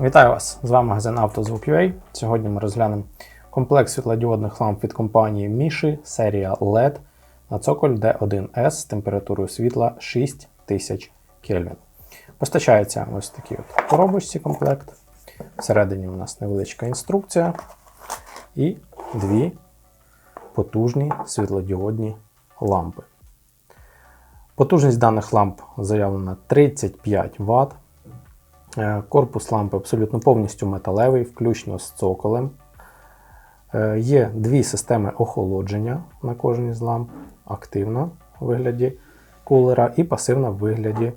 Вітаю вас! З вами магазин «Автозвук.UA». Сьогодні ми розглянемо комплект світлодіодних ламп від компанії Міші, серія LED на цоколь D1S з температурою світла 6000 Кельвін. Постачається ось такий от коробочці комплект. Всередині у нас невеличка інструкція і дві потужні світлодіодні лампи. Потужність даних ламп заявлена 35 Вт. Е, Корпус лампи абсолютно повністю металевий, включно з цоколем. Е, Є дві системи охолодження на кожній з ламп: активна у вигляді кулера і пасивна в вигляді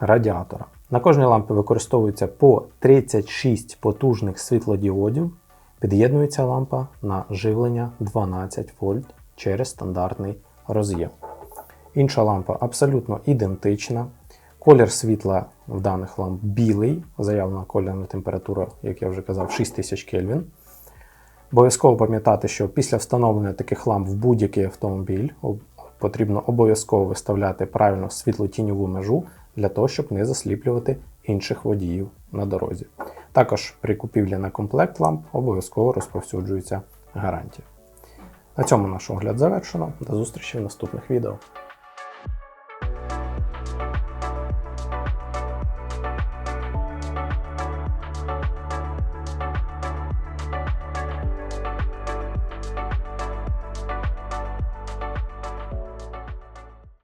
радіатора. На кожній лампі використовується по 36 потужних світлодіодів. Під'єднується лампа на живлення 12 вольт через стандартний роз'єм. Інша лампа абсолютно ідентична. Колір світла в даних ламп білий, заявлена кольорна температура, як я вже казав, 6000 Кельвін. Обов'язково пам'ятати, що після встановлення таких ламп в будь-який автомобіль потрібно обов'язково виставляти правильно світло-тіньову межу для того, щоб не засліплювати інших водіїв на дорозі. Також при купівлі на комплект ламп обов'язково розповсюджується гарантія. На цьому наш огляд завершено. До зустрічі в наступних відео.